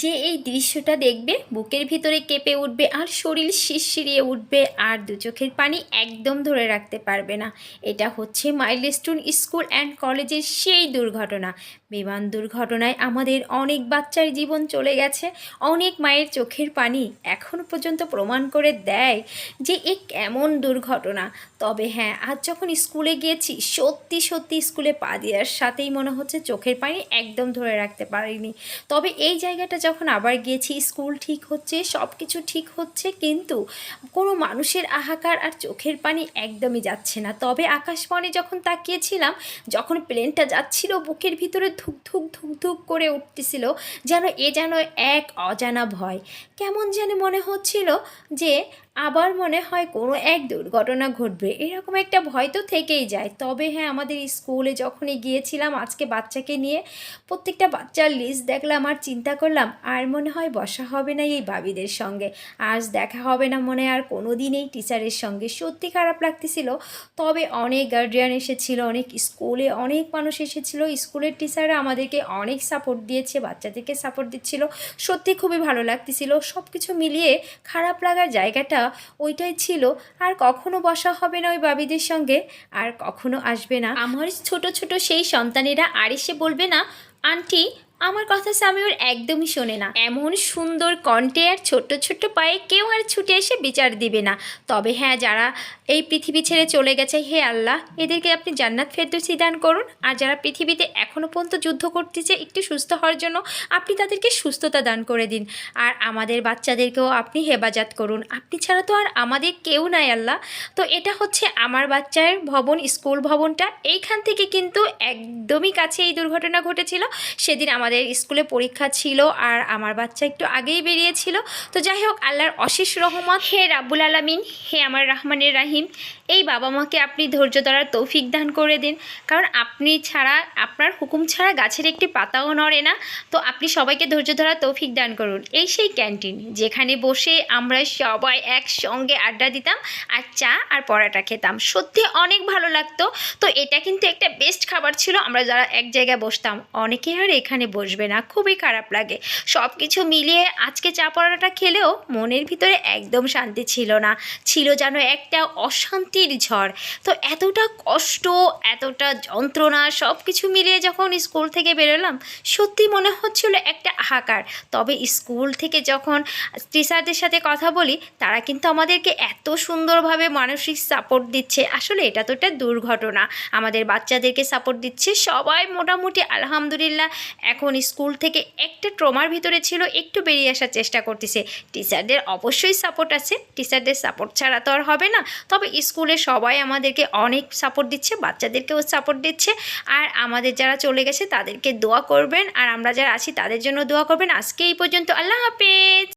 যে এই দৃশ্যটা দেখবে, বুকের ভিতরে কেঁপে উঠবে আর শরীর শিরশিরিয়ে উঠবে আর দু চোখের পানি একদম ধরে রাখতে পারবে না। এটা হচ্ছে মাইলস্টোন স্কুল অ্যান্ড কলেজের সেই দুর্ঘটনা। বিমান দুর্ঘটনায় আমাদের অনেক বাচ্চার জীবন চলে গেছে, অনেক মায়ের চোখের পানি এখনও পর্যন্ত প্রমাণ করে দেয় যে এ কেমন দুর্ঘটনা। তবে হ্যাঁ আজ যখন স্কুলে গিয়েছি, সত্যি সত্যি স্কুলে পা দেওয়ার সাথেই মনে হচ্ছে চোখের পানি একদম ধরে রাখতে পারিনি। তবে এই জায়গাটা যখন আবার গিয়েছি, স্কুল ঠিক হচ্ছে সব কিছু ঠিক হচ্ছে, কিন্তু কোনো মানুষের আহাকার আর চোখের পানি একদমই যাচ্ছে না। তবে আকাশবাণী যখন তাকিয়েছিলাম, যখন প্লেনটা যাচ্ছিল বুকের ভিতরে ধুক ধুক ধুক ধুক করে উঠতেছিল যেন এ যেন এক অজানা ভয়। কেমন যেন মনে হচ্ছিল যে আবার মনে হয় কোনো এক দুর্ঘটনা ঘটবে। এরকম একটা ভয় তো থেকেই যায়। তবে হ্যাঁ আমাদের স্কুলে যখনই গিয়েছিলাম, আজকে বাচ্চাকে নিয়ে প্রত্যেকটা বাচ্চার লিস্ট দেখলাম আর চিন্তা করলাম, আর মনে হয় বসা হবে না এই বাবিদের সঙ্গে। আজ দেখা হবে না মনে আর কোনো দিন এই টিচারের সঙ্গে। সত্যি খারাপ লাগতেছিল। তবে অনেক গার্ডিয়ান এসেছিল, অনেক স্কুলে অনেক মানুষ এসেছিল। স্কুলের টিচাররা আমাদেরকে অনেক সাপোর্ট দিয়েছে, বাচ্চাদেরকে সাপোর্ট দিচ্ছিল। সত্যি খুবই ভালো লাগতেছিল। সব কিছু মিলিয়ে খারাপ লাগার জায়গাটা ওইটাই ছিল। আর কখনো বসা হবে না ওই বাবিদের সঙ্গে, আর কখনো আসবে না। আমার ছোট ছোট সেই সন্তানেরা আর এসে বলবে না, আন্টি, আমার কথা সামিউর একদমই শোনে না। এমন সুন্দর কণ্ঠে আর ছোট্ট ছোট্ট পায়ে কেউ আর ছুটে এসে বিচার দিবে না। তবে হ্যাঁ যারা এই পৃথিবী ছেড়ে চলে গেছে হে আল্লাহ। এদেরকে আপনি জান্নাত ফেরদৌসি দান করুন। আর যারা পৃথিবীতে এখনও পর্যন্ত যুদ্ধ করতেছে, একটু সুস্থ হওয়ার জন্য আপনি তাদেরকে সুস্থতা দান করে দিন। আর আমাদের বাচ্চাদেরকেও আপনি হেফাজত করুন। আপনি ছাড়া তো আর আমাদের কেউ নাই আল্লাহ। তো এটা হচ্ছে আমার বাচ্চার ভবন, স্কুল ভবনটা। এইখান থেকে কিন্তু একদমই কাছে এই দুর্ঘটনা ঘটেছিল। সেদিন আমাদের স্কুলে পরীক্ষা ছিল আর আমার বাচ্চা একটু আগেই বেরিয়েছিল। তো যাই হোক, আল্লাহর অশেষ রহমত। হে রাব্বুল আলামিন, হে আমার রহমানের রাহিম। এই বাবা মাকে আপনি ধৈর্য ধরার তৌফিক দান করে দিন। কারণ আপনি ছাড়া, আপনার হুকুম ছাড়া গাছের একটি পাতাও নড়ে না। তো আপনি সবাইকে ধৈর্য ধরার তৌফিক দান করুন। এই সেই ক্যান্টিন, যেখানে বসে আমরা সবাই একসঙ্গে আড্ডা দিতাম আর চা আর পরাটা খেতাম। সত্যি অনেক ভালো লাগতো। তো এটা কিন্তু একটা বেস্ট খাবার ছিল। আমরা যারা এক জায়গায় বসতাম, অনেকে আর এখানে বসবে না। খুবই খারাপ লাগে। সব কিছু মিলিয়ে আজকে চা পরাটা খেলেও মনের ভিতরে একদম শান্তি ছিল না। ছিল যেন একটা অশান্তির ঝড়। তো এতটা কষ্ট, এতটা যন্ত্রণা সব কিছু মিলিয়ে যখন স্কুল থেকে বেরোলাম, সত্যি মনে হচ্ছিল একটা হাহাকার। তবে স্কুল থেকে যখন টিচারদের সাথে কথা বলি, তারা কিন্তু আমাদেরকে এত সুন্দরভাবে মানসিক সাপোর্ট দিচ্ছে। আসলে এটা তো একটা দুর্ঘটনা। আমাদের বাচ্চাদেরকে সাপোর্ট দিচ্ছে সবাই মোটামুটি, আলহামদুলিল্লাহ। এখন স্কুল থেকে একটা ট্রমার ভিতরে ছিল, একটু বেরিয়ে আসার চেষ্টা করতেছে। টিচারদের অবশ্যই সাপোর্ট আছে। টিচারদের সাপোর্ট ছাড়া তো আর হবে না। তবে স্কুলে সবাই আমাদেরকে অনেক সাপোর্ট দিচ্ছে, বাচ্চাদেরকেও সাপোর্ট দিচ্ছে। আর আমাদের যারা চলে গেছে তাদেরকে দোয়া করবেন। আর আমরা যারা আছি তাদের জন্য দোয়া করবেন। আজকে এই পর্যন্ত। আল্লাহ হাফেজ!